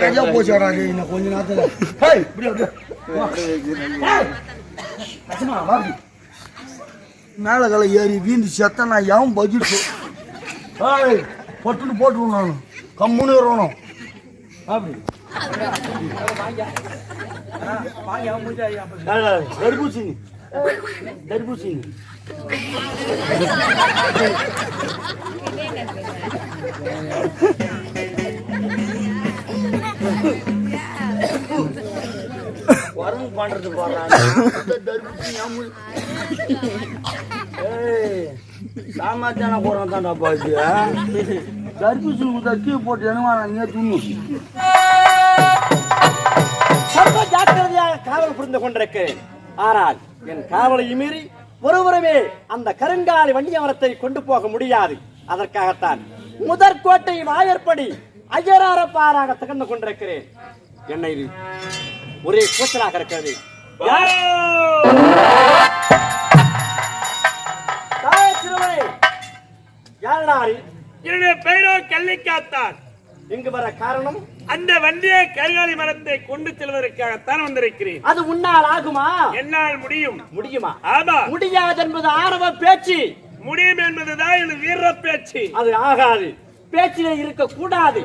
கையா போச்சு வராது இன்னும் கொஞ்ச நேரத்துல மேல கலை ஏறி வீந்து செத்த நான் எவன் பஜிட்டு ஹேய் பொட்டுன்னு போட்டுருவோம் நான் கம்முன்னு இருக்கணும் அப்படி தர்பூசணி வரவு பண்றது போறாங்க ஏய் சாமாத்தான போறான் தான்டா பாச்சு தர்பூசணி கொடுத்தா கீ போட்டு என்ன நீ துண்ணு சர்வ ஜாக்கிரதையாக காவல் புரிந்து கொண்டிருக்கு ஆனால் என் காவலை மீறி ஒருவருமே அந்த கருங்காலி வண்டியமரத்தை கொண்டு போக முடியாது. அதற்காகத்தான் முதற் கோட்டை வாயற்படி ஐயராரப்பாராக திகழ்ந்து கொண்டிருக்கிறேன். என்ன இது ஒரே கூச்சலாக இருக்கிறது. யாரோ? என்னுடைய பெயரோ கள்ளிக்காத்தான். இங்கு வர காரணம் அந்த வண்டியை கருகாலி மரத்தை கொண்டு செல்வதற்காகத்தான் வந்திருக்கிறேன். அது உன்னால் ஆகுமா? என்னால் முடியும். முடியுமா? ஆமா. முடியாது என்பது ஆரம்ப பேச்சு. முடியும் என்பதுதான் என் வீர பேச்சு. அது ஆகாது. பேச்சிலே இருக்க கூடாது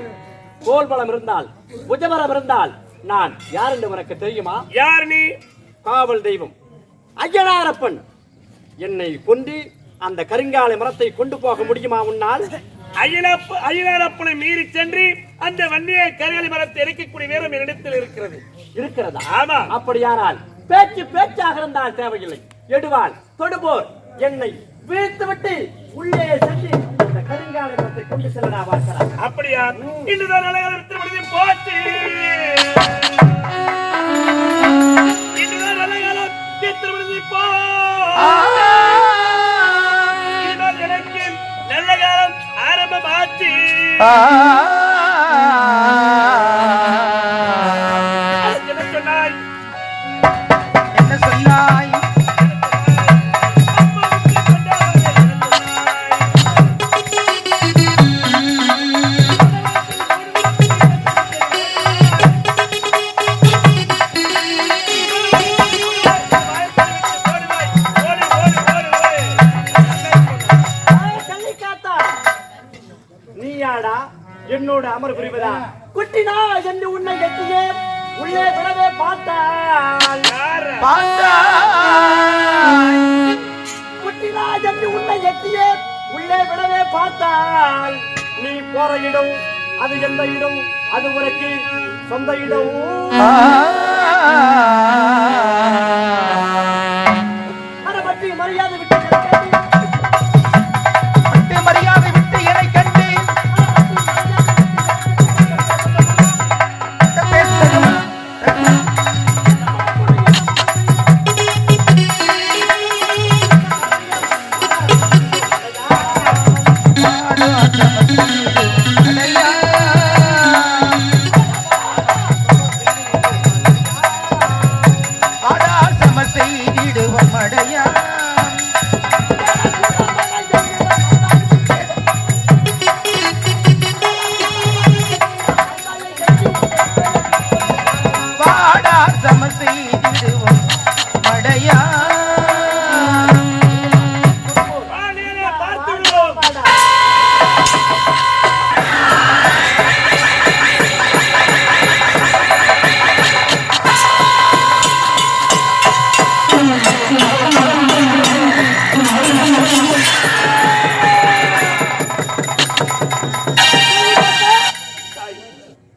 கோல்பலம் இருந்தால் புஜபலம் இருந்தால் நான் யார் என்று உனக்கு தெரியுமா? யார் நீ? காவல் தெய்வம். ஐயனாரப்பன் என்னை கொண்டு அந்த கருங்காலை மரத்தை கொண்டு போக முடியுமா உன்னால்? அயலப்ப அயலாரப்பனை மீறி சென்று அந்த வண்டியை கருகாலி மரத்தை இறக்கக்கூடிய வீரம் என்னிடத்தில் இருக்கிறது. இருக்கிறதா? ஆமா. அப்படியானால் பேச்சு பேச்சாக இருந்தால் தேவையில்லை. எடுவாள் தொடுபோர் என்னை வீழ்த்து விட்டு உள்ளே சென்று அந்த கருங்காலை மரத்தை கொண்டு செல்லடா பார்க்கிறார். அப்படியா? இன்றுதான் அழகாரத்தை முடிஞ்சு போச்சு. இன்றுதான் அழகாரம் தீர்த்து ஆரம்பமாச்சு என்ன சொன்னாய்? என்ன சொன்னாய்? விடவே பார்த்தால் நீ போற இடம் அது எந்த இடம்? அது உனக்கு சொந்த இடம்.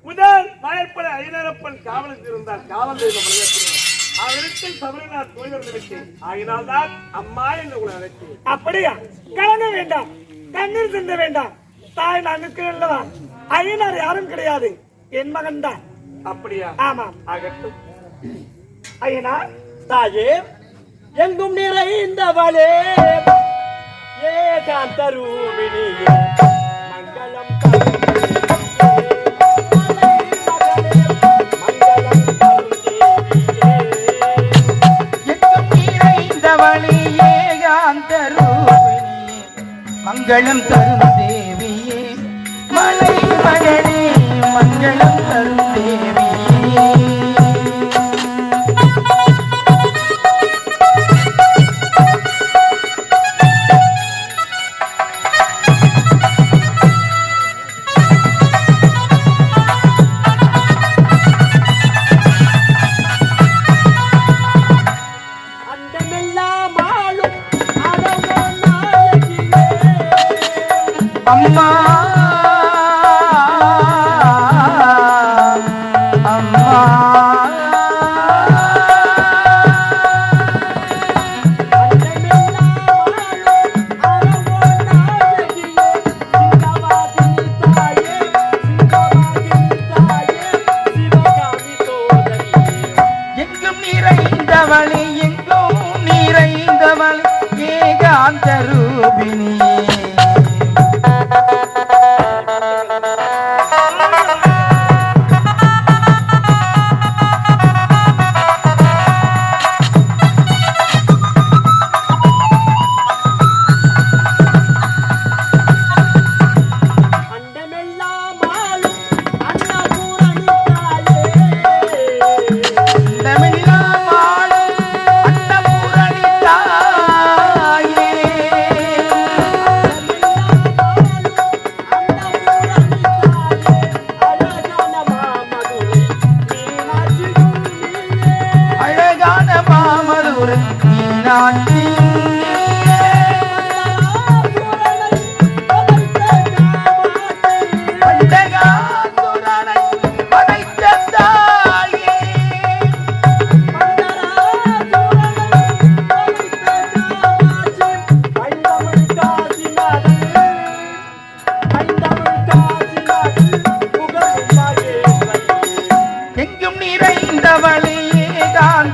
முதல் வாய்ப்பட ஐநரப்பன் காவலுக்கு இருந்தார் காவல். அவரிடத்தில் போய்விருந்து விட்டேன் ஆகினால் தான் அம்மா என்று உங்களை அழைத்தேன். அப்படியா? கலங்க வேண்டாம். கண்ணீர் சிந்த வேண்டாம். தாய் நான் ஐயனார் யாரும் கிடையாது. என் மகன் தான் அப்படியா? ஆமாம். ஆகட்டும். ஐயனார் தாயே எங்கும் நிறைந்தவளே. ஏகாந்த ரூபினியே மங்களம் மங்களம் மங்களம் தரும் நிறைந்தவளே எங்கும் நிறைந்தவள் ஏகாந்த ரூபினி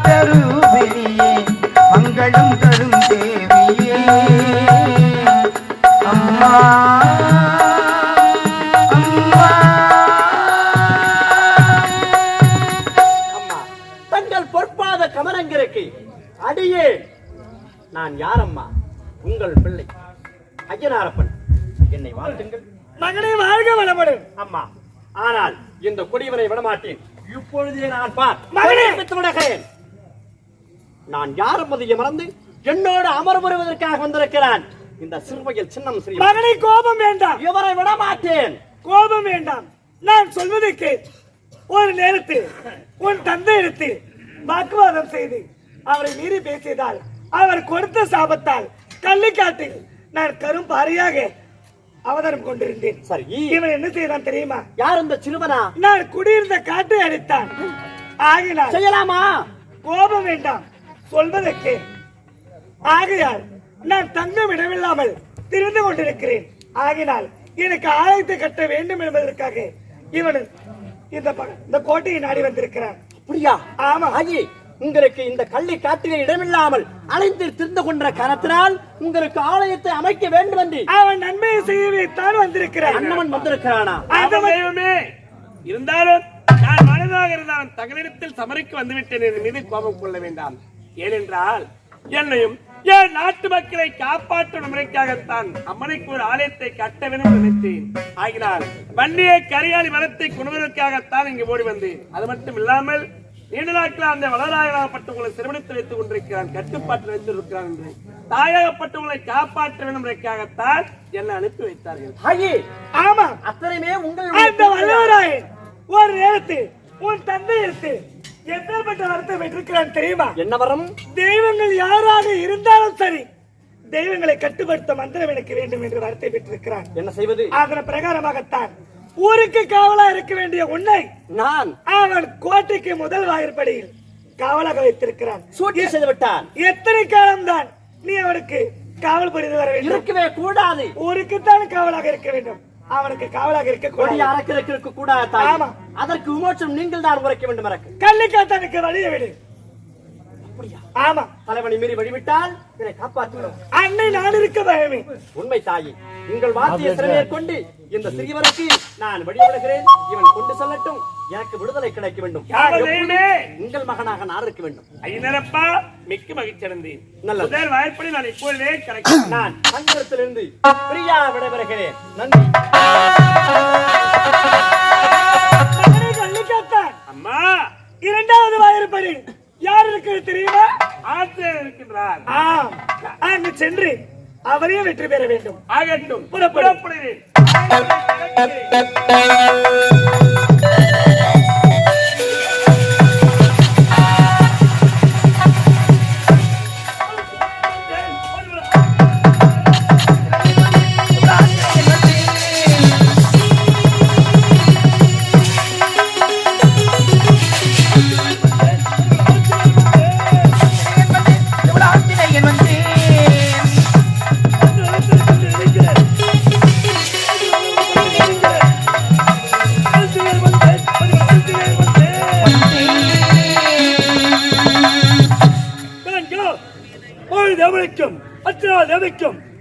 quero என்பதை மறந்து என்னோடு அமர் வருவதற்காக வந்திருக்கிறான். இந்த சிறுவையில் சின்னம் சிறிய மகனை கோபம் வேண்டாம். இவரை விடமாட்டேன் கோபம் வேண்டாம். நான் சொல்வதை கேள். ஒரு நேரத்தில் உன் தந்தை எடுத்து வாக்குவாதம் செய்து அவரை மீறி பேசியதால் அவர் கொடுத்த சாபத்தால் கள்ளிக்காட்டில் நான் கரும் பாரியாக அவதாரம் கொண்டிருந்தேன். சரி இவன் என்ன செய்தான் தெரியுமா? யார் இந்த சிறுவனா? நான் குடியிருந்த காட்டை அடித்தான். ஆகினார் செய்யலாமா? கோபம் வேண்டாம். சொல்வதற்கு ஆகையால் நான் தங்கம் இடமில்லாமல் திரிந்து கொண்டிருக்கிறேன். ஆகினால் எனக்கு ஆலயத்தை கட்ட வேண்டும் என்பதற்காக இவன் இந்த இந்த கோட்டையை நாடி வந்திருக்கிறான் அப்படியா? ஆமா. ஆகி உங்களுக்கு இந்த கள்ளி காட்டிலே இடமில்லாமல் அலைந்து திரிந்து கொண்ட காரணத்தினால் உங்களுக்கு ஆலயத்தை அமைக்க வேண்டும் என்று அவன் நன்மையை செய்யவேத்தான் வந்திருக்கிறான். அண்ணவன் வந்திருக்கிறானா? இருந்தாலும் நான் மனதாக இருந்தாலும் தங்களிடத்தில் சமரிக்கு வந்துவிட்டேன் என் மீது கோபம் கொள்ள வேண்டாம். ஏனென்றால் என்னையும் என் நாட்டு மக்களை காப்பாற்றும் முறைக்காகத்தான் அம்மனுக்கு ஒரு ஆலயத்தை கட்ட வேண்டும் நினைத்தேன். ஆகினால் வண்டியை கரியாளி மரத்தை கொண்டுவதற்காகத்தான் இங்கு ஓடி வந்தேன். அது மட்டும் இல்லாமல் நீண்ட நாட்கள் அந்த வளராயப்பட்டவங்களை சிறுமணித்து வைத்துக் கொண்டிருக்கிறான் கட்டுப்பாட்டில் வைத்திருக்கிறான் என்று. தாயகப்பட்டவங்களை காப்பாற்ற வேண்டும் என்பதற்காகத்தான் என்னை அனுப்பி வைத்தார்கள். ஆமா அத்தனையுமே அந்த உங்கள் வல்லவராயன் ஒரு நேரத்தில் உன் தந்தை எடுத்து எப்பேற்பட்ட வார்த்தை பெற்றிருக்கிறான் தெரியுமா? என்ன வரம்? தெய்வங்கள் யாராக இருந்தாலும் சரி தெய்வங்களை கட்டுப்படுத்த மந்திரம் எனக்கு வேண்டும் என்று வார்த்தை பெற்றிருக்கிறான். என்ன செய்வது? அதன் பிரகாரமாகத்தான் ஊருக்கு காவலா இருக்க வேண்டிய உன்னை நான். அவன் கோட்டைக்கு முதல் வாயிற்படியில் காவலாக வைத்திருக்கிறான். சூட்டி செய்து விட்டான் எத்தனை காலம்தான் நீ அவனுக்கு காவல் புரிந்து வர வேண்டும். இருக்கவே கூடாது. ஊருக்குத்தான் காவலாக இருக்க வேண்டும். அவனுக்கு காவலாக இருக்க கொடி கூடாது அறக்கிறதுக்கு இருக்க கூடாது ஆமா. அதற்கு விமோச்சனம் நீங்கள் தான் உரைக்க வேண்டும் எனக்கு கள்ளிக்காத்தனுக்கு வழிய விடு. ஆமா. தலைவனை மீறி வழிவிட்டால் என்னை காப்பாற்றிவிடும். அன்னை நான் இருக்க பயமே உண்மை தாயி உங்கள் வார்த்தையை சிறமேற்கொண்டு இந்த சிறியவருக்கு நான் வழிவிடுகிறேன். இவன் கொண்டு செல்லட்டும். எனக்கு விடுதலை கிடைக்க வேண்டும்? உங்கள் மகனாக நான் இருக்க வேண்டும். ஐயனரப்பா மிக்க மகிழ்ச்சி அடைந்தேன் நல்லது. முதல் வாய்ப்படி நான் இப்பொழுதே கிடைக்கும் நான் சங்கரத்திலிருந்து பிரியா விடைபெறுகிறேன். நன்றி. அம்மா இரண்டாவது வாயிற்படி யார் இருக்கிறது தெரியுமா? ஆசிரியர் இருக்கின்றார். ஆம். அங்கு சென்று அவரையும் வெற்றி பெற வேண்டும். ஆகட்டும். புறப்படு. புறப்படுகிறேன்.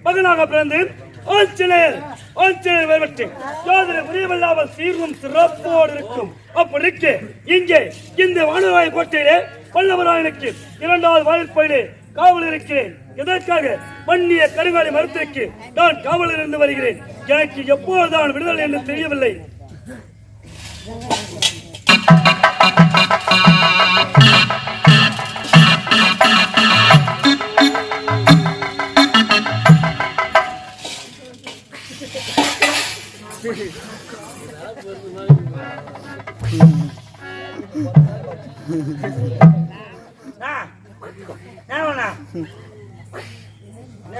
மகனாக பிறந்தேன் ஆஞ்சநேயர் ஆஞ்சநேயர் வேவற்றி ஜோதிட புரியவில்லாமல் சீர்வும் சிறப்போடு இருக்கும். அப்படி இருக்கு இங்கே இந்த வானராய கோட்டையிலே பல்லவராயனுக்கு இரண்டாவது வாயிற்பயிலே காவல் இருக்கிறேன். எதற்காக? மன்னிய கருங்காலி மரத்திற்கு நான் காவலில் இருந்து வருகிறேன். எனக்கு எப்போதுதான் விடுதலை என்று தெரியவில்லை.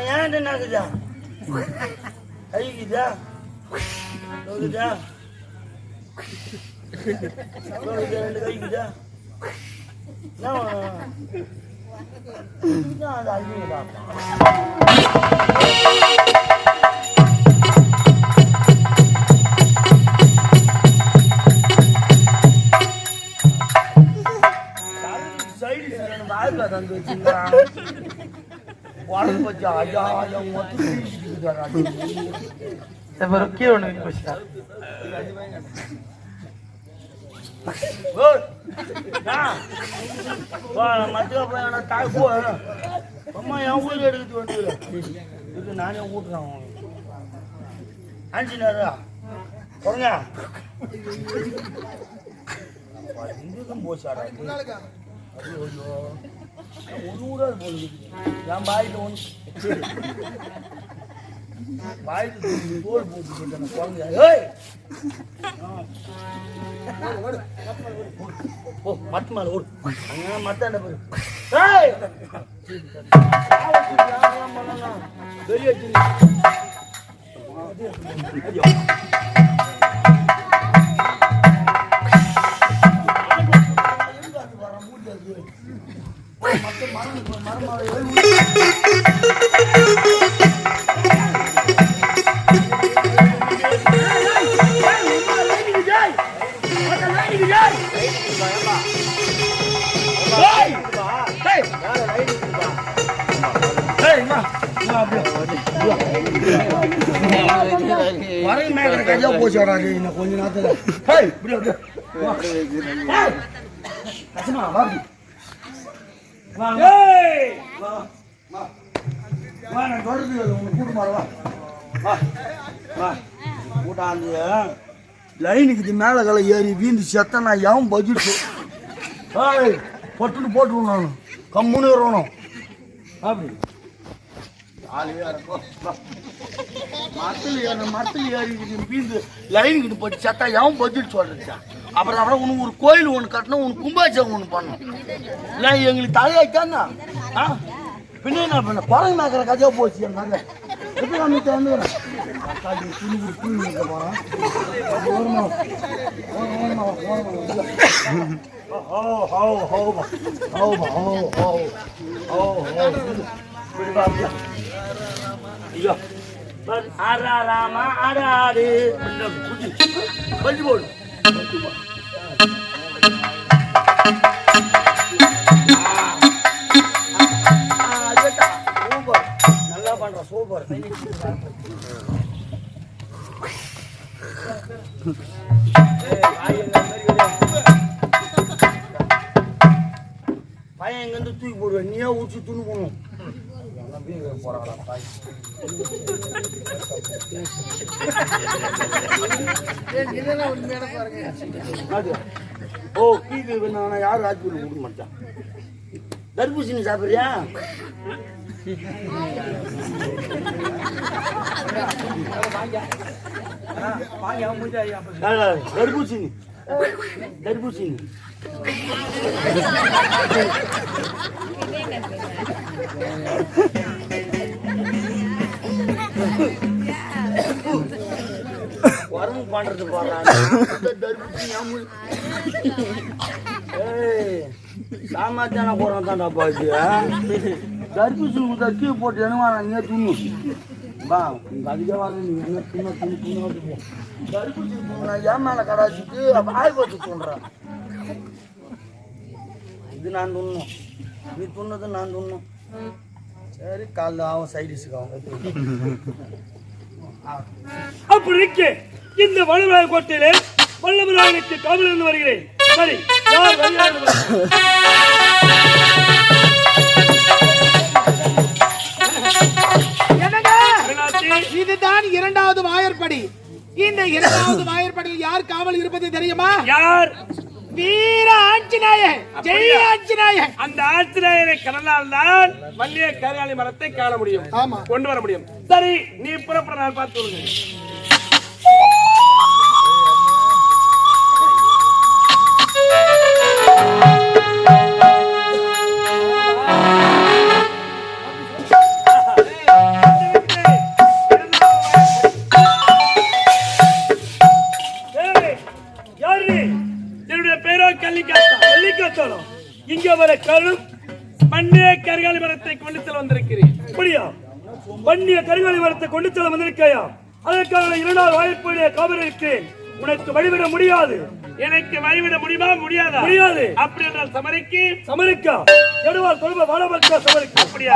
ஏன் நடக்குதா அழிக்குதா சொல்லுதா சொல்லுதா ரெண்டு கைக்குதா அது அழிக்குதா வாயில தந்து வச்சுக்கிறான் உடம்பு வச்சா ஐயா ஐயா மொத்தம் கீழே ஒன்று போச்சுடா மத்திய பையன தாய் போ. அம்மா என் உயிர் எடுத்துட்டு வந்து இது நானே ஊட்டுறேன் அஞ்சு நேரம் போங்க போச்சாடா இது. ஐயோ, ஐயோ. ஒரு என் பாயிட்டு ஒன்று போட்டு ஏய் மேல ஓடு மத்தாண்ட போய் நான் சொல்றது கேளு, உன்னை கூட்டு மாறு, வா. வா. கூட்டாந்து, லைனுக்கு மேல கலை ஏறி வீந்து செத்த நான் எவன் பஜிட்டு ஏய் பொட்டுன்னு போட்டுருவோம் நான். கம்முன்னு இருக்கணும் அப்படி. மரத்தில் ஏற மரத்தில் ஏறி வீந்து லைனுக்கிட்டு போட்டு செத்தா எவன் பட்ஜெட் சொல்றா அப்புறம் அப்புறம் உனக்கு ஒரு கோயில் ஒன்று கட்டணும் உனக்கு கும்பாபிஷேகம் ஒன்று பண்ணணும் இல்லை எங்களுக்கு தலையாச்சான்னா ஆ பின்ன என்ன பண்ண குரங்கு மேக்கிற கதையாக போச்சு என் கதை எப்படி நம்ம வந்து தக்காளி துணி கொடுத்து துணி வைக்க போகிறோம் ஓரமா ஓரமா ஓரமா ஓ ஹோ ஹோ ஹோ ஹோ ஹோ ஹோ ஹோ ஐயோ ஆடா ராமா ஆடாடு பள்ளி போடு பையன் எங்கேருந்து தூக்கி போடுவேன் நீயே ஊற்றி துணி போகணும் போறாங்களா பாய் ஓ கீழே வேணா யாரும் ராஜ்பூர் கொடுக்க மாட்டான்? தர்பூசணி சாப்பிட்றியா? தர்பூசணி. தர்பூசணி. வரம்பு பண்றது சாமாத்தான போறான் தான்டா பாட்டு தர்பூசணி கொடுத்தா கீழே போட்டு என்ன நீங்க துண்ணு பா உங்க அதிக வர நீங்க என்ன துண்ண துண்ணு துண்ணு வந்து போ. தர்பூசணி போனா ஏன் மேல கடாச்சிட்டு அப்ப ஆய் போட்டு தூண்டுறான் இது நான் துண்ணும் நீ துண்ணது நான் துண்ணும் சரி காலைல அவன் சைடிஸுக்கு அவன் அப்படி இருக்கு. இந்த வலுவாய கோட்டையிலே வல்லவராயனுக்கு காவல் இருந்து வருகிறேன். சரி யார் இதுதான் இரண்டாவது வாயற்படி. இந்த இரண்டாவது வாயற்படியில் யார் காவல் இருப்பது தெரியுமா? யார்? வீர ஆஞ்சநேயன். ஜெய ஆஞ்சநேயன். அந்த ஆசிரியரை கடனால் தான் வள்ளிய கரியாளி மரத்தை காண முடியும் ஆமா. கொண்டு வர முடியும். சரி நீ புறப்பட நான் பார்த்து மரத்தை கொண்டு செல்ல வந்திருக்கையா? அதற்கான இரண்டாவது வாய்ப்புடைய காவல் இருக்கிறேன் உனக்கு வழிவிட முடியாது. எனக்கு வழிவிட முடியுமா? முடியாதா? முடியாது. அப்படி என்றால் சமரிக்கு? சமரிக்கா? நடுவார் சொல்வ வாழவர்க்கா சமரிக்கா. அப்படியா?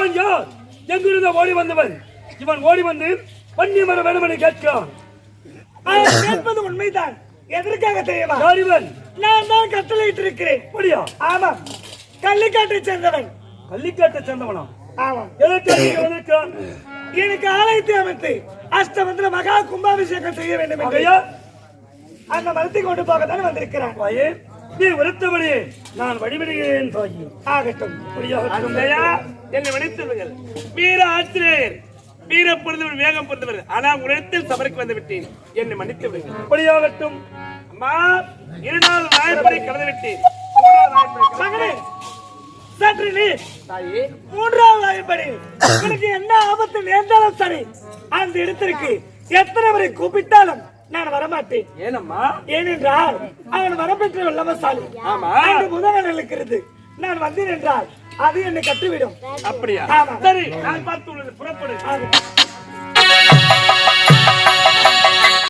இவன் யார்? எங்கிருந்து ஓடி வந்தவன்? இவன் ஓடி வந்து பன்னி மரம் வேணும் என்று கேட்கிறான் கேட்பது உண்மைதான். எதற்காக தெரியுமா? இவன்? நான் தான் கட்டளையிட்டு இருக்கிறேன் அப்படியா? ஆமாம். கள்ளிக்காட்டை சேர்ந்தவன். கள்ளிக்காட்டை சேர்ந்தவனா? ஆமாம். எதற்காக இங்கே வந்திருக்கான் எனக்கு ஆலயத்தை அமைத்து அஷ்டமந்திர மகா கும்பாபிஷேகம் செய்ய வேண்டும் என்று ஆகையா அந்த மரத்தை கொண்டு போக தான் வந்திருக்கிறான். தாயே நீ உரைத்தபடியே நான் வழிபடுகிறேன் ஆகட்டும். அப்படியாகட்டும் தயா என்னை மன்னித்துவிடுங்கள் வீர ஆசிரியர் வீர பொருந்தவர் வேகம் பொருந்தவர். ஆனால் உலகத்தில் சபரிக்கு வந்து விட்டேன் என்னை மன்னித்து விடுங்கள் அப்படியாகட்டும் அம்மா இரண்டாவது வாய்ப்பை கடந்து விட்டேன் சற்று நீ தாயே. மூன்றாவது ஆயப்படி உனக்கு என்ன ஆபத்து நேர்ந்தாலும் சரி அந்த இடத்திற்கு எத்தனை முறை கூப்பிட்டாலும் நான் வரமாட்டேன். ஏனம்மா? ஏனென்றால் அவன் வரப்பெற்ற வல்லமசாலி ஆமா. முதல்வன் இருக்கிறது. நான் வந்தேன் என்றால் அது என்னை கட்டுவிடும். அப்படியா? சரி நான் பார்த்து புறப்படு